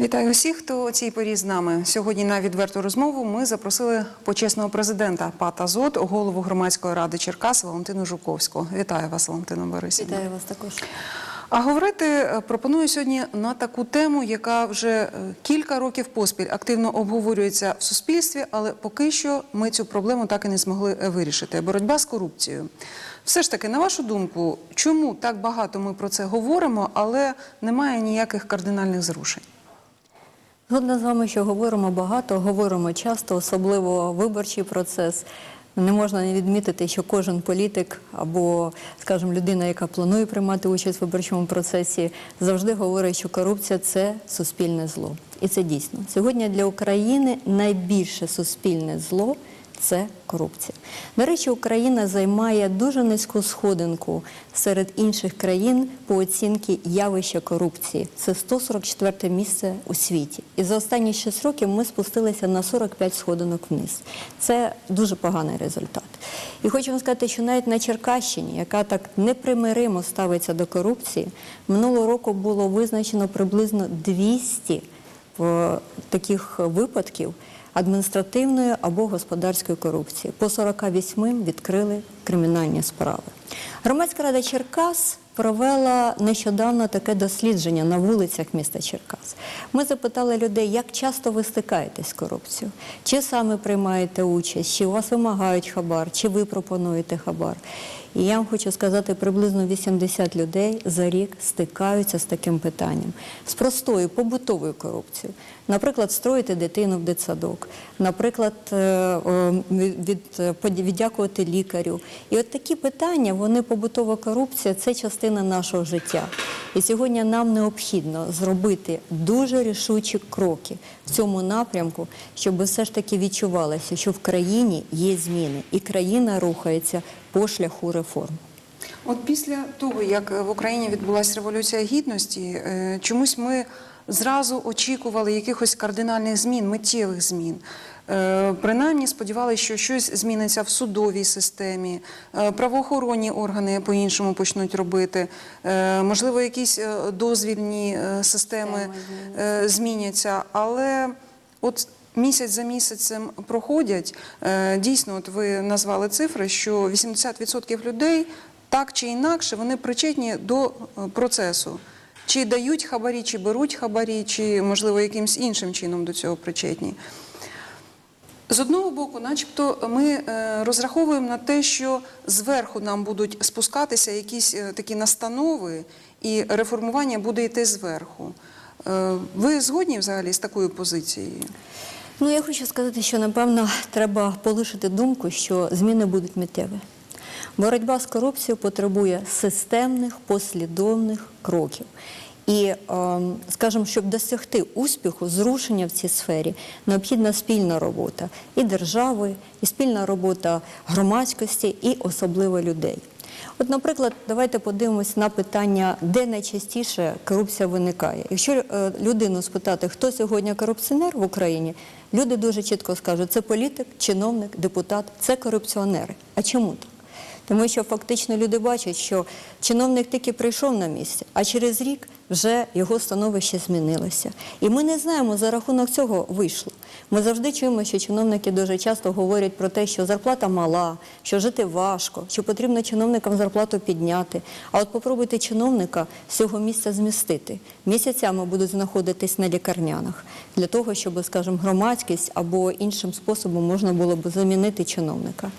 Вітаю усіх, хто цій порі з нами. Сьогодні на відверту розмову ми запросили почесного президента ПАТ «Азот», голову громадської ради Черкас Валентину Жуковську. Вітаю вас, Валентина Борисівна. Вітаю вас також. А говорити е, пропоную сьогодні на таку тему, яка вже е, кілька років поспіль активно обговорюється в суспільстві, але поки що ми цю проблему так і не змогли е, вирішити. Боротьба з корупцією. Все ж таки, на вашу думку, чому так багато ми про це говоримо, але немає ніяких кардинальних зрушень? Згодна з вами, що говоримо багато, говоримо часто, особливо виборчий процес. Не можна не відмітити, що кожен політик або, скажімо, людина, яка планує приймати участь в виборчому процесі, завжди говорить, що корупція це суспільне зло. І це дійсно. Сьогодні для України найбільше суспільне зло це корупція. До речі, Україна займає дуже низьку сходинку серед інших країн по оцінці явища корупції. Це 144 місце у світі. І за останні 6 років ми спустилися на 45 сходинок вниз. Це дуже поганий результат. І хочу вам сказати, що навіть на Черкащині, яка так непримиримо ставиться до корупції, минулого року було визначено приблизно 200 в таких випадків адміністративної або господарської корупції. По 48 відкрили кримінальні справи. Громадська рада Черкас провела нещодавно таке дослідження на вулицях міста Черкас. Ми запитали людей, як часто ви стикаєтесь з корупцією, чи саме приймаєте участь, чи у вас вимагають хабар, чи ви пропонуєте хабар. І я вам хочу сказати, приблизно 80 людей за рік стикаються з таким питанням, з простою побутовою корупцією. Наприклад, строїти дитину в дитсадок, наприклад, е, від, е, віддякувати лікарю. І от такі питання, вони побутова корупція, це частина нашого життя. І сьогодні нам необхідно зробити дуже рішучі кроки в цьому напрямку, щоб все ж таки відчувалося, що в країні є зміни, і країна рухається по шляху реформ. От після того, як в Україні відбулася революція гідності, е, чомусь ми зразу очікували якихось кардинальних змін, миттєвих змін. Е, Принаймні сподівалися, що щось зміниться в судовій системі, е, правоохоронні органи по-іншому почнуть робити, е, можливо, якісь дозвільні системи зміняться. Але от Місяць за місяцем проходять. Дійсно, от ви назвали цифри, що 80% людей так чи інакше вони причетні до процесу. Чи дають хабарі, чи беруть хабарі, чи, можливо, якимось іншим чином до цього причетні. З одного боку, начебто, ми е, розраховуємо на те, що зверху нам будуть спускатися якісь е, такі настанови, і реформування буде йти зверху. Е, Ви згодні взагалі з такою позицією? Ну, я хочу сказати, що напевно треба полишити думку, що зміни будуть миттєві. Боротьба з корупцією потребує системних, послідовних кроків. І, ем, скажімо, щоб досягти успіху, зрушення в цій сфері, необхідна спільна робота і держави, і спільна робота громадськості, і особливо людей. От, наприклад, давайте подивимось на питання, де найчастіше корупція виникає. Якщо е, людину спитати, хто сьогодні корупціонер в Україні, люди дуже чітко скажуть, це політик, чиновник, депутат, це корупціонери. А чому так? Тому що фактично люди бачать, що чиновник тільки прийшов на місце, а через рік вже його становище змінилося. І ми не знаємо, за рахунок цього вийшло. Ми завжди чуємо, що чиновники дуже часто говорять про те, що зарплата мала, що жити важко, що потрібно чиновникам зарплату підняти. А от попробуйте чиновника з цього місця змістити. Місяцями будуть знаходитись на лікарнянах для того, щоб, скажімо, громадськість або іншим способом можна було б замінити чиновника.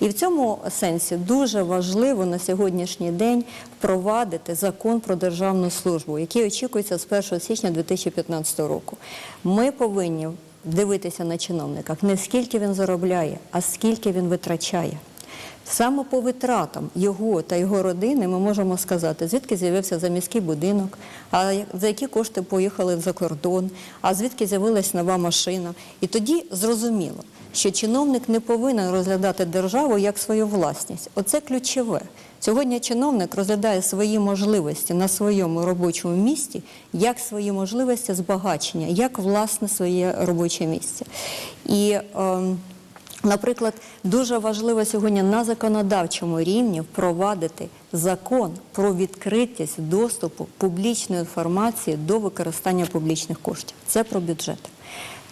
І в цьому сенсі дуже важливо на сьогоднішній день впровадити закон про державну службу, який очікується з 1 січня 2015 року. Ми повинні дивитися на чиновниках не скільки він заробляє, а скільки він витрачає. Саме по витратам його та його родини ми можемо сказати, звідки з'явився заміський будинок, а за які кошти поїхали за кордон, а звідки з'явилась нова машина. І тоді зрозуміло, що чиновник не повинен розглядати державу як свою власність. Оце ключове. Сьогодні чиновник розглядає свої можливості на своєму робочому місці як свої можливості збагачення, як власне своє робоче місце. І ем, Наприклад, дуже важливо сьогодні на законодавчому рівні впровадити закон про відкритість доступу публічної інформації до використання публічних коштів. Це про бюджет.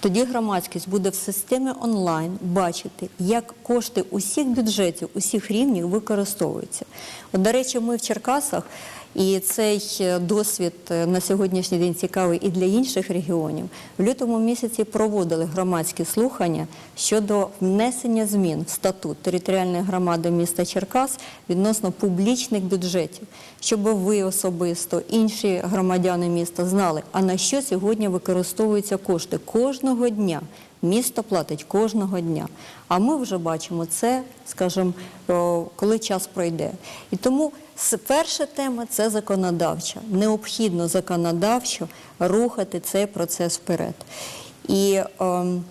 Тоді громадськість буде в системі онлайн бачити, як кошти усіх бюджетів, усіх рівнів використовуються. От, до речі, ми в Черкасах, і цей е, досвід е, на сьогоднішній день цікавий і для інших регіонів. В лютому місяці проводили громадські слухання щодо внесення змін в статут територіальної громади міста Черкас відносно публічних бюджетів, щоб ви особисто, інші громадяни міста знали, а на що сьогодні використовуються кошти кожного дня. Місто платить кожного дня. А ми вже бачимо це, скажімо, коли час пройде. І тому перша тема це законодавча. Необхідно законодавчо рухати цей процес вперед. І ем,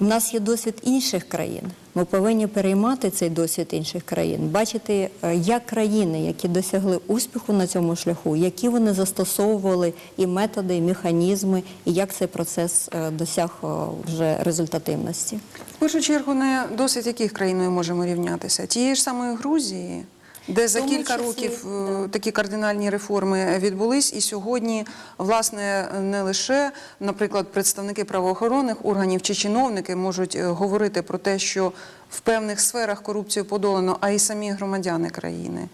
в нас є досвід інших країн. Ми повинні переймати цей досвід інших країн, бачити, е, як країни, які досягли успіху на цьому шляху, які вони застосовували і методи, і механізми, і як цей процес е, досяг е, вже результативності. В першу чергу, не досвід яких країн ми можемо рівнятися? Тієї ж самої Грузії, де за кілька числі, років да. такі кардинальні реформи відбулись, і сьогодні, власне, не лише, наприклад, представники правоохоронних органів чи чиновники можуть е, говорити про те, що в певних сферах корупцію подолано, а й самі громадяни країни.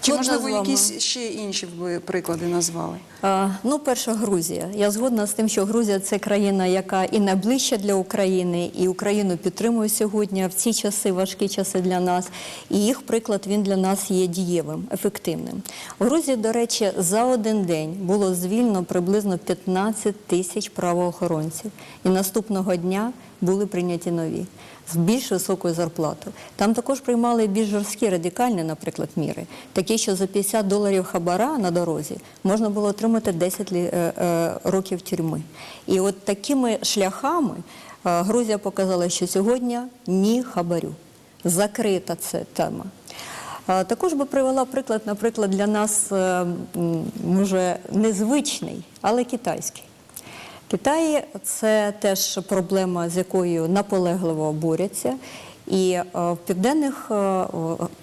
Чи Згодна можливо якісь ще інші ви приклади назвали? А, Ну, перша Грузія. Я згодна з тим, що Грузія це країна, яка і найближча для України, і Україну підтримує сьогодні в ці часи, важкі часи для нас. І їх приклад він для нас є дієвим, ефективним. У Грузії, до речі, за один день було звільнено приблизно 15 тисяч правоохоронців. І наступного дня були прийняті нові з більш високою зарплатою. Там також приймали більш жорсткі радикальні, наприклад, міри, такі, що за 50 доларів хабара на дорозі можна було отримати 10 лі- е, е, років тюрми. І от такими шляхами е, Грузія показала, що сьогодні ні хабарю. Закрита це тема. Також би привела приклад, наприклад, для нас може незвичний, але китайський. Китай це теж проблема, з якою наполегливо борються. І е, в південних, е,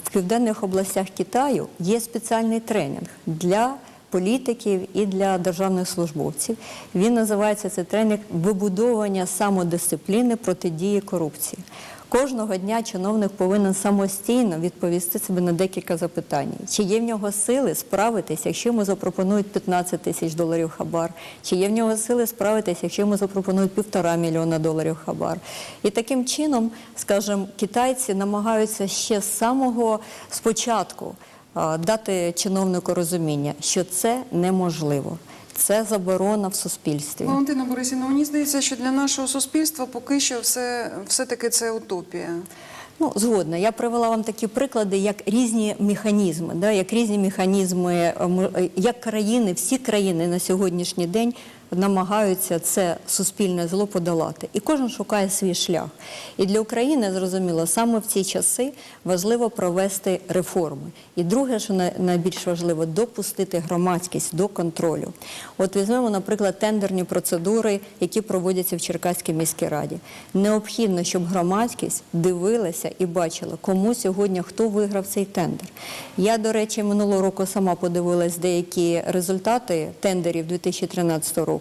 в південних областях Китаю є спеціальний тренінг для політиків і для державних службовців. Він називається цей тренінг вибудовування самодисципліни протидії корупції. Кожного дня чиновник повинен самостійно відповісти собі на декілька запитань. Чи є в нього сили справитися, якщо йому запропонують 15 тисяч доларів хабар? Чи є в нього сили справитися, якщо йому запропонують півтора мільйона доларів хабар? І таким чином, скажімо, китайці намагаються ще з самого спочатку дати чиновнику розуміння, що це неможливо. Це заборона в суспільстві. Валентина Борисівна, мені здається, що для нашого суспільства поки що все, все-таки це утопія. Ну, згодна. Я привела вам такі приклади, як різні механізми, да, як різні механізми, е, е, як країни, всі країни на сьогоднішній день намагаються це суспільне зло подолати. І кожен шукає свій шлях. І для України, зрозуміло, саме в ці часи важливо провести реформи. І друге, що най- найбільш важливо, допустити громадськість до контролю. От візьмемо, наприклад, тендерні процедури, які проводяться в Черкаській міській раді. Необхідно, щоб громадськість дивилася і бачила, кому сьогодні хто виграв цей тендер. Я, до речі, минулого року сама подивилась деякі результати тендерів 2013 року.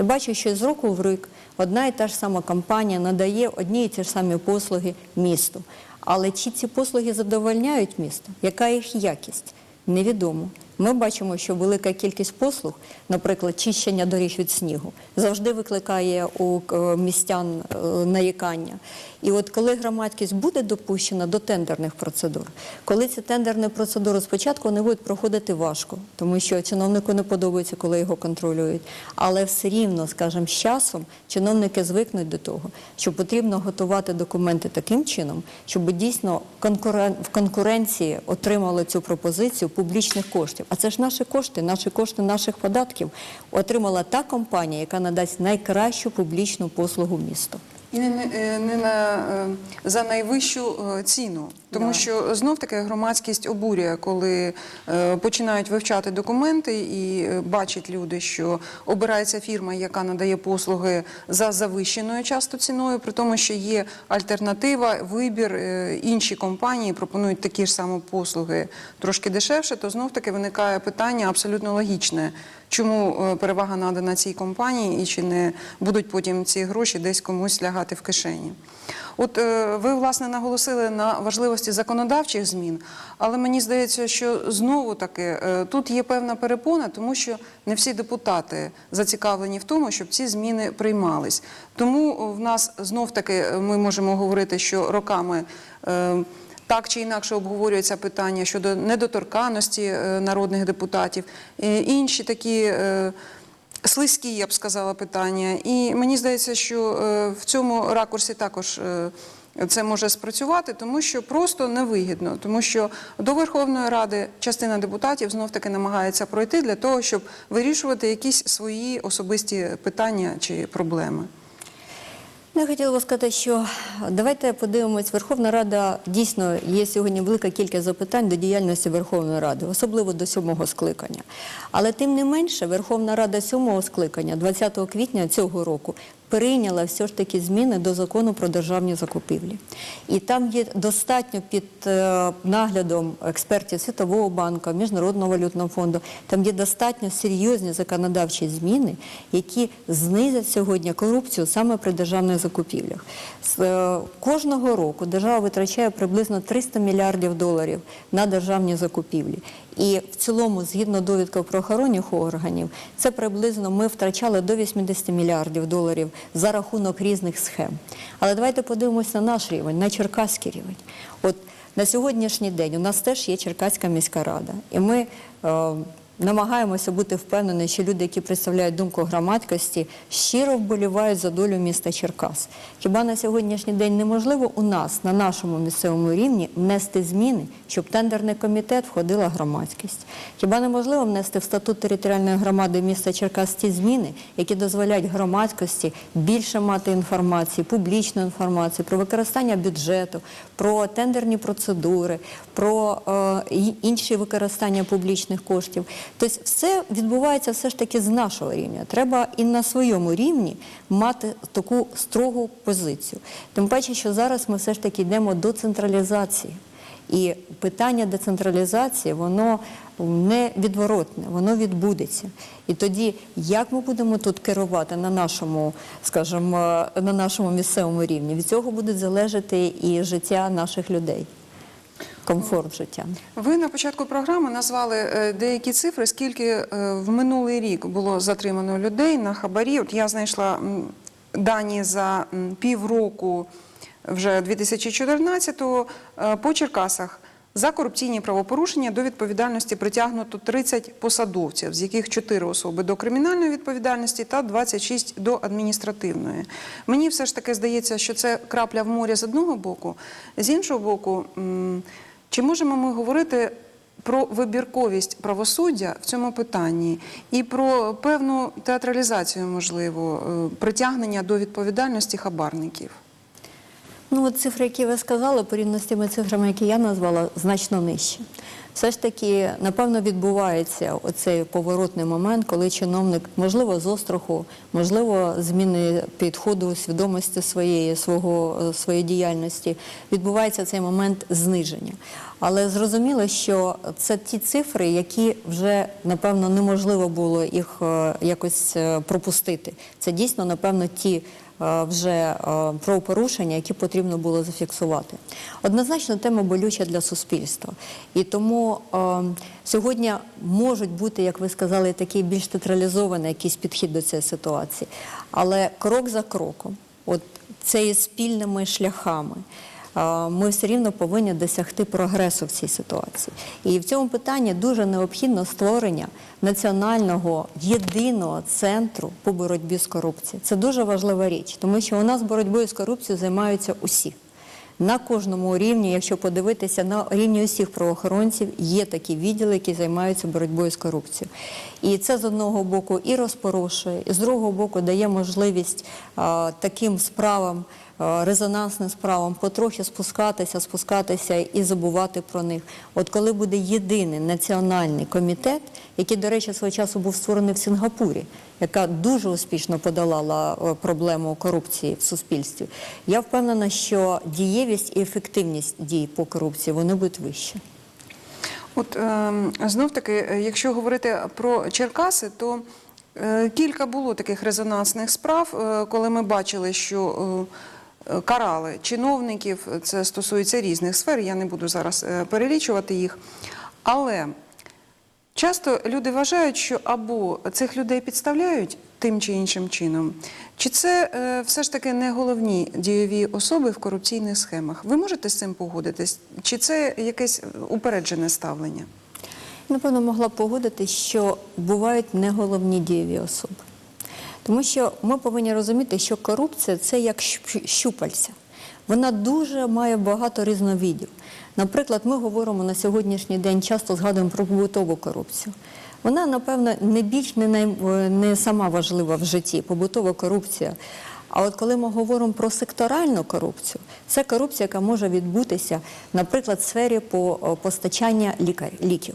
І бачу, що з року в рік одна і та ж сама компанія надає одні і ті ж самі послуги місту. Але чи ці послуги задовольняють місто? Яка їх якість? Невідомо. Ми бачимо, що велика кількість послуг, наприклад, чищення доріг від снігу, завжди викликає у е, містян е, нарікання. І от коли громадськість буде допущена до тендерних процедур, коли ці тендерні процедури спочатку вони будуть проходити важко, тому що чиновнику не подобається, коли його контролюють. Але все рівно, скажімо, з часом чиновники звикнуть до того, що потрібно готувати документи таким чином, щоб дійсно конкурен... в конкуренції отримали цю пропозицію публічних коштів. А це ж наші кошти, наші кошти наших податків отримала та компанія, яка надасть найкращу публічну послугу місту. І не, не, е, не на, е, за найвищу е, ціну. Тому Да. що знов таки громадськість обурює, коли е, починають вивчати документи і е, бачать люди, що обирається фірма, яка надає послуги за завищеною часто ціною, при тому, що є альтернатива, вибір, е, інші компанії пропонують такі ж самі послуги трошки дешевше, то знов таки виникає питання абсолютно логічне. Чому е, перевага надана цій компанії і чи не будуть потім ці гроші десь комусь лягати в кишені? От е, ви власне наголосили на важливості законодавчих змін, але мені здається, що знову таки е, тут є певна перепона, тому що не всі депутати зацікавлені в тому, щоб ці зміни приймались. Тому в нас знов таки е, ми можемо говорити, що роками. так чи інакше обговорюється питання щодо недоторканності е, народних депутатів, інші такі слизькі, я б сказала, питання. І мені здається, що е, в цьому ракурсі також е, це може спрацювати, тому що просто невигідно, тому що до Верховної Ради частина депутатів знов таки намагається пройти для того, щоб вирішувати якісь свої особисті питання чи проблеми. Ну, Я хотіла би сказати, що давайте подивимось, Верховна Рада дійсно є сьогодні велика кількість запитань до діяльності Верховної Ради, особливо до сьомого скликання. Але тим не менше, Верховна Рада сьомого скликання, 20 квітня цього року, прийняла все ж таки зміни до закону про державні закупівлі. І там є достатньо під е, наглядом експертів Світового банку, Міжнародного валютного фонду, там є достатньо серйозні законодавчі зміни, які знизять сьогодні корупцію саме при державних закупівлях. Е, Кожного року держава витрачає приблизно 300 мільярдів доларів на державні закупівлі. І в цілому, згідно довідка правоохоронних органів, це приблизно ми втрачали до 80 мільярдів доларів за рахунок різних схем. Але давайте подивимося на наш рівень, на черкаський рівень. От на сьогоднішній день у нас теж є Черкаська міська рада, і ми е, намагаємося бути впевнені, що люди, які представляють думку громадськості, щиро вболівають за долю міста Черкас. Хіба на сьогоднішній день неможливо у нас на нашому місцевому рівні внести зміни, щоб тендерний комітет входила громадськість? Хіба неможливо внести в статут територіальної громади міста Черкас ті зміни, які дозволяють громадськості більше мати інформації, публічну інформацію про використання бюджету, про тендерні процедури, про е, інші використання публічних коштів. Тобто все відбувається все ж таки з нашого рівня. Треба і на своєму рівні мати таку строгу позицію. Тим паче, що зараз ми все ж таки йдемо до централізації. І питання децентралізації, воно невідворотне, воно відбудеться. І тоді, як ми будемо тут керувати на нашому, скажімо, на нашому місцевому рівні, від цього буде залежати і життя наших людей, комфорт життя. Ви на початку програми назвали е, деякі цифри, скільки е, в минулий рік було затримано людей на хабарі. От я знайшла дані за півроку вже 2014-го е, по Черкасах. За корупційні правопорушення до відповідальності притягнуто 30 посадовців, з яких 4 особи до кримінальної відповідальності та 26 до адміністративної. Мені все ж таки здається, що це крапля в морі з одного боку, з іншого боку. Чи можемо ми говорити про вибірковість правосуддя в цьому питанні і про певну театралізацію, можливо, е, притягнення до відповідальності хабарників? Ну, от цифри, які ви сказали, порівняно з тими цифрами, які я назвала, значно нижче. Все ж таки, напевно, відбувається оцей поворотний момент, коли чиновник, можливо, з остраху, можливо, зміни підходу свідомості своєї, свого, е, своєї діяльності, відбувається цей момент зниження. Але зрозуміло, що це ті цифри, які вже, напевно, неможливо було їх е, якось е, пропустити. Це дійсно, напевно, ті вже е, правопорушення, які потрібно було зафіксувати. Однозначно, тема болюча для суспільства. І тому е, сьогодні можуть бути, як ви сказали, такий більш тетралізований якийсь підхід до цієї ситуації. Але крок за кроком, от це є спільними шляхами. Ми все рівно повинні досягти прогресу в цій ситуації. І в цьому питанні дуже необхідно створення національного єдиного центру по боротьбі з корупцією. Це дуже важлива річ, тому що у нас боротьбою з корупцією займаються усі. На кожному рівні, якщо подивитися на рівні усіх правоохоронців, є такі відділи, які займаються боротьбою з корупцією. І це з одного боку і розпорошує, і з другого боку дає можливість а, таким справам резонансним справам, потрохи спускатися, спускатися і забувати про них. От коли буде єдиний національний комітет, який, до речі, свого часу був створений в Сінгапурі, яка дуже успішно подолала е, проблему корупції в суспільстві, я впевнена, що дієвість і ефективність дій по корупції вони будуть вищі. От е, знов таки, е, якщо говорити про Черкаси, то е, кілька було таких резонансних справ, е, коли ми бачили, що е, е, карали чиновників, це стосується різних сфер, я не буду зараз е, перелічувати їх. Але часто люди вважають, що або цих людей підставляють тим чи іншим чином, чи це е, все ж таки не головні дієві особи в корупційних схемах. Ви можете з цим погодитись? Чи це якесь упереджене ставлення? Напевно, могла б погодитись, що бувають не головні дієві особи. Тому що ми повинні розуміти, що корупція це як щупальця. Вона дуже має багато різновидів. Наприклад, ми говоримо на сьогоднішній день, часто згадуємо про побутову корупцію. Вона, напевно, не більш не, най, не сама важлива в житті, побутова корупція. А от коли ми говоримо про секторальну корупцію, це корупція, яка може відбутися, наприклад, в сфері по постачання лікар, ліків.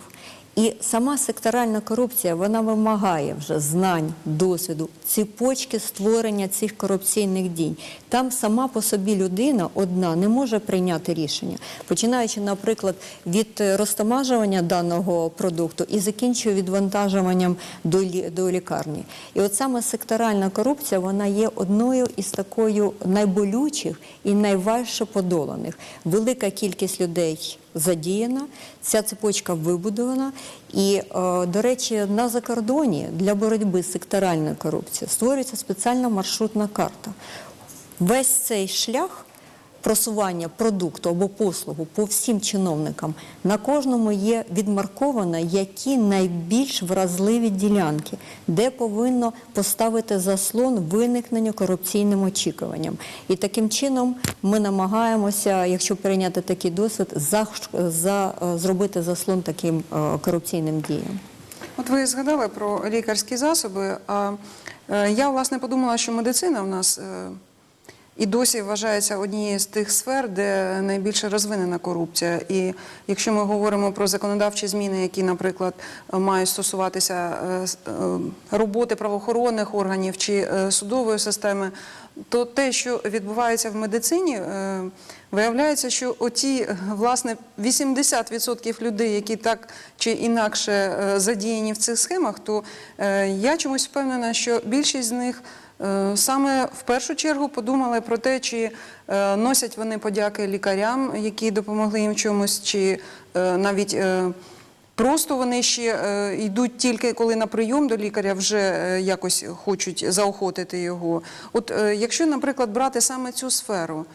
І сама секторальна корупція вона вимагає вже знань, досвіду, цепочки створення цих корупційних дій. Там сама по собі людина одна не може прийняти рішення, починаючи, наприклад, від розтамажування даного продукту і закінчує відвантажуванням до, лі- до лікарні. І от саме секторальна корупція вона є одною із такою найболючих і найважче подоланих. Велика кількість людей задіяна, ця цепочка вибудована. І, е, до речі, на закордоні для боротьби з секторальною корупцією створюється спеціальна маршрутна карта. Весь цей шлях просування продукту або послугу по всім чиновникам на кожному є відмарковано, які найбільш вразливі ділянки, де повинно поставити заслон виникненню корупційним очікуванням. І таким чином ми намагаємося, якщо прийняти такий досвід, за, за, е, зробити заслон таким е, корупційним діям. От ви згадали про лікарські засоби. А е, я власне подумала, що медицина в нас і досі вважається однією з тих сфер, де найбільше розвинена корупція. І якщо ми говоримо про законодавчі зміни, які, наприклад, мають стосуватися е, е, роботи правоохоронних органів чи е, судової системи, то те, що відбувається в медицині, виявляється, що оті, е, власне, 80% людей, які так чи інакше е, задіяні в цих схемах, то е, я чомусь впевнена, що більшість з них саме в першу чергу подумали про те, чи носять вони подяки лікарям, які допомогли їм чомусь, чи навіть. Просто вони ще йдуть тільки коли на прийом до лікаря вже якось хочуть заохотити його. От якщо, наприклад, брати саме цю сферу,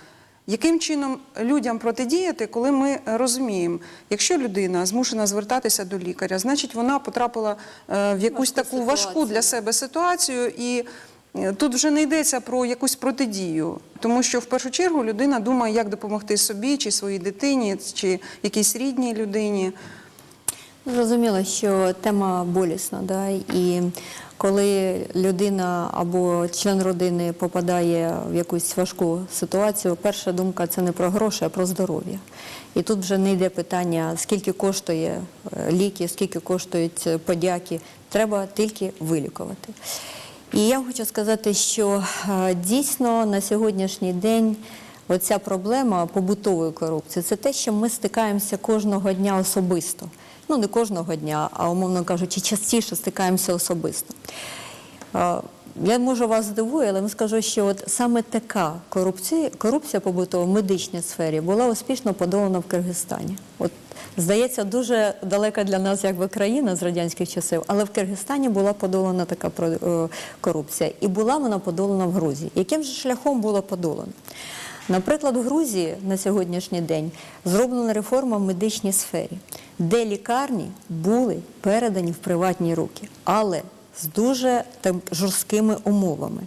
яким чином людям протидіяти, коли ми розуміємо, якщо людина змушена звертатися до лікаря, значить вона потрапила е, в якусь таку важку для себе ситуацію і. е, Тут вже не йдеться про якусь протидію, тому що в першу чергу людина думає, як допомогти собі, чи своїй дитині, чи якійсь рідній людині. Зрозуміло, що тема болісна, да? і коли людина або член родини попадає в якусь важку ситуацію, перша думка це не про гроші, а про здоров'я. І тут вже не йде питання, скільки коштує е, ліки, скільки коштують е, подяки. Треба тільки вилікувати. І я хочу сказати, що е, дійсно на сьогоднішній день оця проблема побутової корупції це те, що ми стикаємося кожного дня особисто. Ну, не кожного дня, а умовно кажучи, частіше стикаємося особисто. Я може вас здивую, але скажу, що от саме така корупція, корупція побутова в медичній сфері була успішно подолана в Киргизстані. От здається, дуже далека для нас якби країна з радянських часів, але в Киргизстані була подолана така е, корупція, і була вона подолана в Грузії. Яким же шляхом була подолана? Наприклад, в Грузії на сьогоднішній день зроблена реформа в медичній сфері, де лікарні були передані в приватні руки, але з дуже там, жорсткими умовами.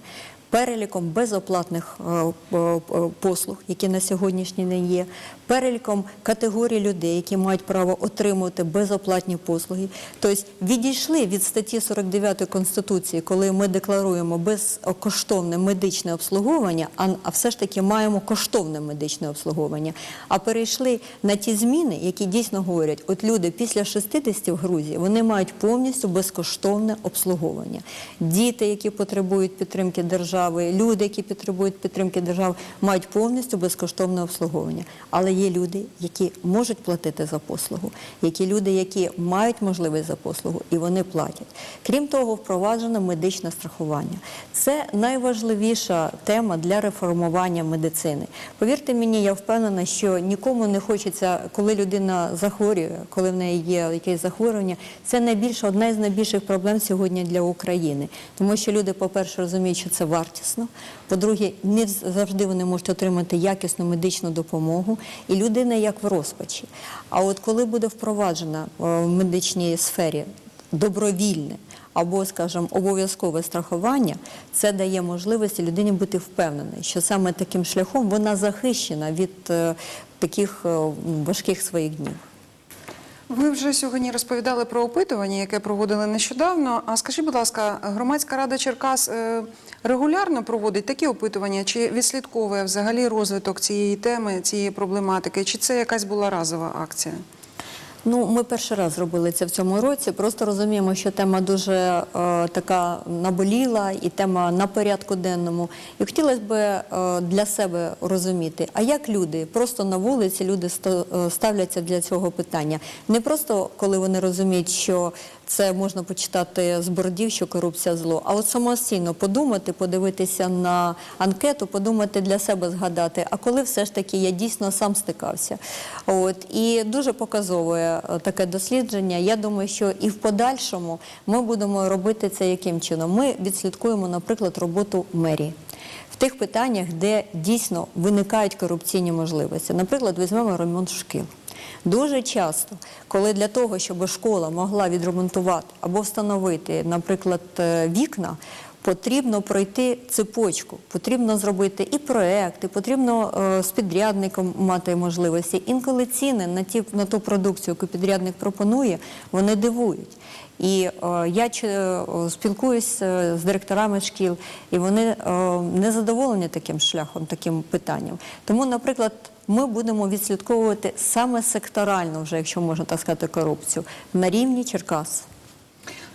Переліком безоплатних е, е, е, послуг, які на сьогоднішній день є, переліком категорій людей, які мають право отримувати безоплатні послуги. Тобто відійшли від статті 49 Конституції, коли ми декларуємо безкоштовне медичне обслуговування, а, все ж таки маємо коштовне медичне обслуговування. А перейшли на ті зміни, які дійсно говорять, от люди після 60 в Грузії вони мають повністю безкоштовне обслуговування. Діти, які потребують підтримки держави, люди, які потребують підтримки держави, мають повністю безкоштовне обслуговування. Але є люди, які можуть платити за послугу, які люди, які мають можливість за послугу, і вони платять. Крім того, впроваджено медичне страхування. Це найважливіша тема для реформування медицини. Повірте мені, я впевнена, що нікому не хочеться, коли людина захворює, коли в неї є якесь захворювання. Це найбільше одна з найбільших проблем сьогодні для України, тому що люди, по-перше, розуміють, що це вартісно. По-друге, не завжди вони можуть отримати якісну медичну допомогу, і людина як в розпачі. А от коли буде впроваджена е, в медичній сфері добровільне або, скажімо, обов'язкове страхування, це дає можливість людині бути впевненою, що саме таким шляхом вона захищена від е, таких е, важких своїх днів. Ви вже сьогодні розповідали про опитування, яке проводили нещодавно. А скажіть, будь ласка, громадська рада Черкас е, регулярно проводить такі опитування, чи відслідковує взагалі розвиток цієї теми, цієї проблематики, чи це якась була разова акція? Ну, ми перший раз зробили це в цьому році. Просто розуміємо, що тема дуже е, така наболіла і тема на порядку денному. І хотілося б е, для себе розуміти, а як люди просто на вулиці люди е, ставляться для цього питання. Не просто коли вони розуміють, що це можна почитати з бордів, що корупція зло, а от самостійно подумати, подивитися на анкету, подумати для себе згадати, а коли все ж таки я дійсно сам стикався. От і дуже показовує е, таке дослідження. Я думаю, що і в подальшому ми будемо робити це яким чином. Ми відслідкуємо, наприклад, роботу мерії. В тих питаннях, де дійсно виникають корупційні можливості. Наприклад, візьмемо ремонт шкіл. Дуже часто, коли для того, щоб школа могла відремонтувати або встановити, наприклад, е, вікна, потрібно пройти цепочку, потрібно зробити і проекти, потрібно е, з підрядником мати можливості. Інколи ціни на ті на ту продукцію, яку підрядник пропонує, вони дивують. І е, я е, спілкуюся з директорами шкіл, і вони е, не задоволені таким шляхом, таким питанням. Тому, наприклад, ми будемо відслідковувати саме секторально, вже якщо можна так сказати, корупцію на рівні Черкас.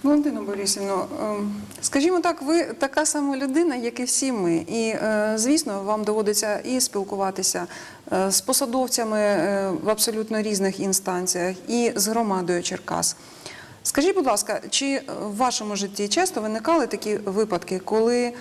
Валентино Борисівно, ем, скажімо так, ви така сама людина, як і всі ми. І, е, звісно, вам доводиться і спілкуватися е, з посадовцями е, в абсолютно різних інстанціях, і з громадою Черкас. Скажіть, будь ласка, чи в вашому житті часто виникали такі випадки, коли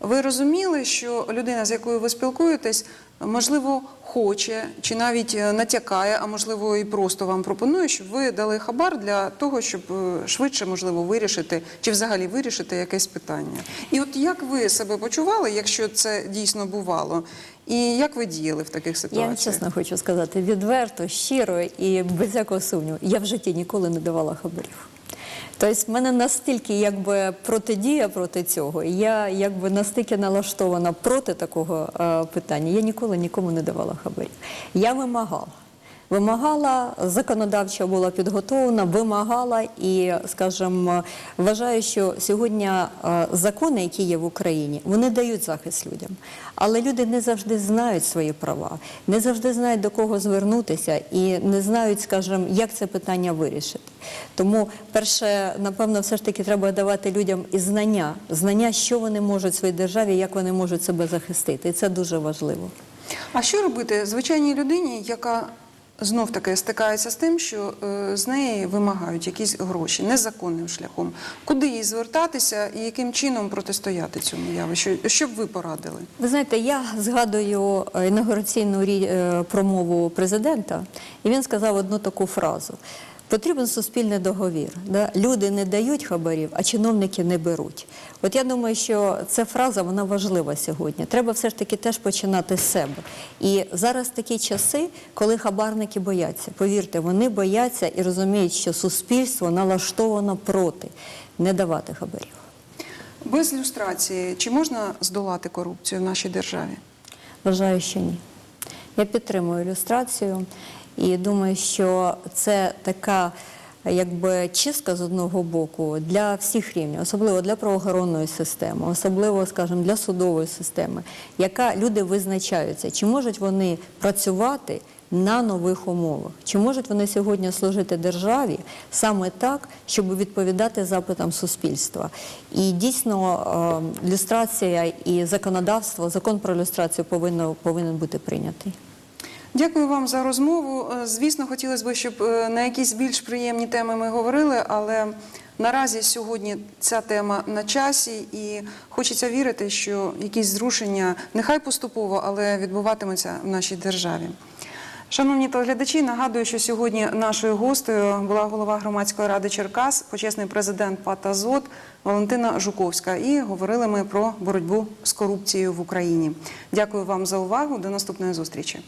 ви розуміли, що людина, з якою ви спілкуєтесь, можливо, хоче чи навіть е, натякає, а можливо і просто вам пропонує, щоб ви дали хабар для того, щоб е, швидше можливо вирішити чи взагалі вирішити якесь питання. І от як ви себе почували, якщо це дійсно бувало, і як ви діяли в таких ситуаціях? вам чесно хочу сказати, відверто, щиро і без всякого сумніву. Я в житті ніколи не давала хабарів. Тобто в мене настільки якби протидія проти цього, і я якби настільки налаштована проти такого е, питання. Я ніколи нікому не давала хабарів. Я вимагала. Вимагала, законодавча була підготовлена, вимагала і, скажімо, вважаю, що сьогодні е, закони, які є в Україні, вони дають захист людям. Але люди не завжди знають свої права, не завжди знають до кого звернутися і не знають, скажімо, як це питання вирішити. Тому, перше, напевно, все ж таки треба давати людям і знання, знання, що вони можуть в своїй державі, як вони можуть себе захистити. І це дуже важливо. А що робити звичайній людині, яка знов таки стикається з тим, що е, з неї вимагають якісь гроші незаконним шляхом? Куди їй звертатися і яким чином протистояти цьому явищу? Що б ви порадили? Ви знаєте, я згадую е, інаугураційну е, промову президента, і він сказав одну таку фразу. Потрібен суспільний договір. Люди не дають хабарів, а чиновники не беруть. От я думаю, що ця фраза вона важлива сьогодні. Треба все ж таки теж починати з себе. І зараз такі часи, коли хабарники бояться. Повірте, вони бояться і розуміють, що суспільство налаштовано проти не давати хабарів. Без люстрації чи можна здолати корупцію в нашій державі? Вважаю, що ні. Я підтримую ілюстрацію і думаю, що це така якби чистка з одного боку для всіх рівнів, особливо для правоохоронної системи, особливо, скажімо, для судової системи, яка люди визначаються, чи можуть вони працювати на нових умовах, чи можуть вони сьогодні служити державі саме так, щоб відповідати запитам суспільства. І дійсно е, люстрація і законодавство, закон про люстрацію повинно, повинен бути прийнятий. Дякую вам за розмову. Е, Звісно, хотілося б, щоб е, на якісь більш приємні теми ми говорили, але наразі сьогодні ця тема на часі, і хочеться вірити, що якісь зрушення нехай поступово, але відбуватимуться в нашій державі. Шановні телеглядачі, нагадую, що сьогодні нашою гостею була голова громадської ради Черкас, почесний президент ПАТ «Азот» Валентина Жуковська. І говорили ми про боротьбу з корупцією в Україні. Дякую вам за увагу. До наступної зустрічі.